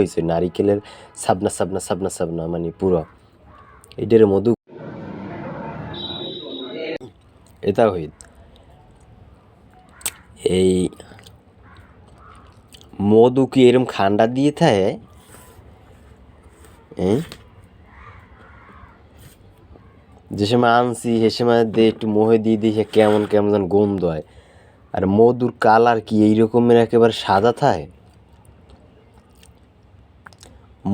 হয়েছে, নারিকেলের সাবনা সাবনা সাবনা সাবনা মানে পুরো। এটার মধু এটা হইত এই মধু কি এরম খান্ডা দিয়ে থাকে? হ্যাঁ? যে সময় আনছি, সে সময় দিয়ে একটু মোহে দিয়ে দিই, সে কেমন কেমন গন্ধ হয়। আর মধুর কালার কি এই রকমের একেবারে সাদা থাকে?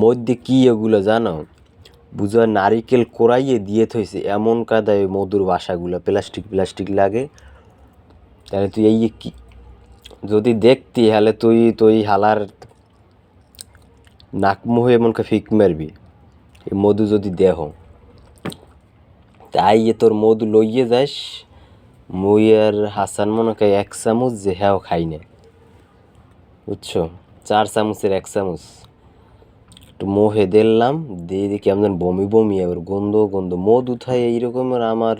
মধ্যে কি এগুলো জানো? বুঝো, নারিকেল কোরাইয়ে দিয়ে থইছে এমন কাদায় মধুর বাসাগুলো। প্লাস্টিক প্লাস্টিক লাগে। তাহলে তুই এই কি যদি দেখতি, তাহলে তুই তুই হালার নাক মুহে এমন কা ফিক মারবি। এই মধু যদি দেহ। তাই এ তোর মধু লইয়ে যাস। মুই আর হাসান মনে এক চামচ যে হ্যাঁ খাই না। বুঝছ? চার চামচের এক চামচ। একটু মোহে দিলাম, দিয়ে দিয়ে কেমন বমি বমি, আবার গন্ধ গন্ধ, মধু থায় এইরকমের আমার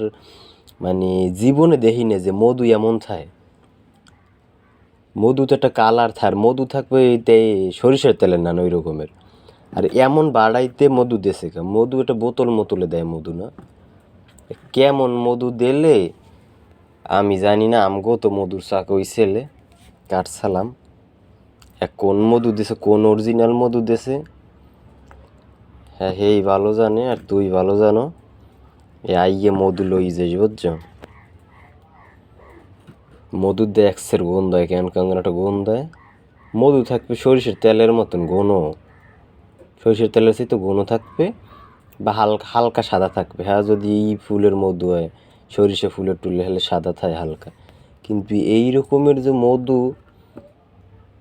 মানে জীবনে দেখি না যে মধু এমন থায়। মধু তো একটা কালার থার, মধু থাকবে এতে সরিষার তেলের নান ওই রকমের আর এমন বাড়াইতে মধু দেশে মধু একটা বোতল মতলে দেয় মধু না? কেমন মধু দিলে? আমি জানি না, আমগো তো মধুর চাক ওই ছেলে কাটছালাম কোন মধু দিছে, কোন অরিজিনাল মধু দেছে? হ্যাঁ হেই ভালো জানে আর তুই ভালো জানো। এ আইয়ে মধু লই যাস বুঝছ? মধুর দিয়ে একসের গন্ধ হয় কেন কেমন একটা গন্ধ হয়। মধু থাকবে সরিষার তেলের মতন, ঘন। সরিষার তেলের সেই তো ঘন থাকবে বা হালকা হালকা সাদা থাকবে। হ্যাঁ যদি এই ফুলের মধু হয়, সরিষা ফুলের টুলে হলে সাদা থাকে হালকা। কিন্তু এই রকমের যে মধু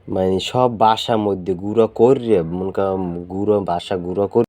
মানে সব বাসা মধ্যে গুঁড়া করিয়ে, মনে গুঁড়ো, বাসা গুঁড়া করে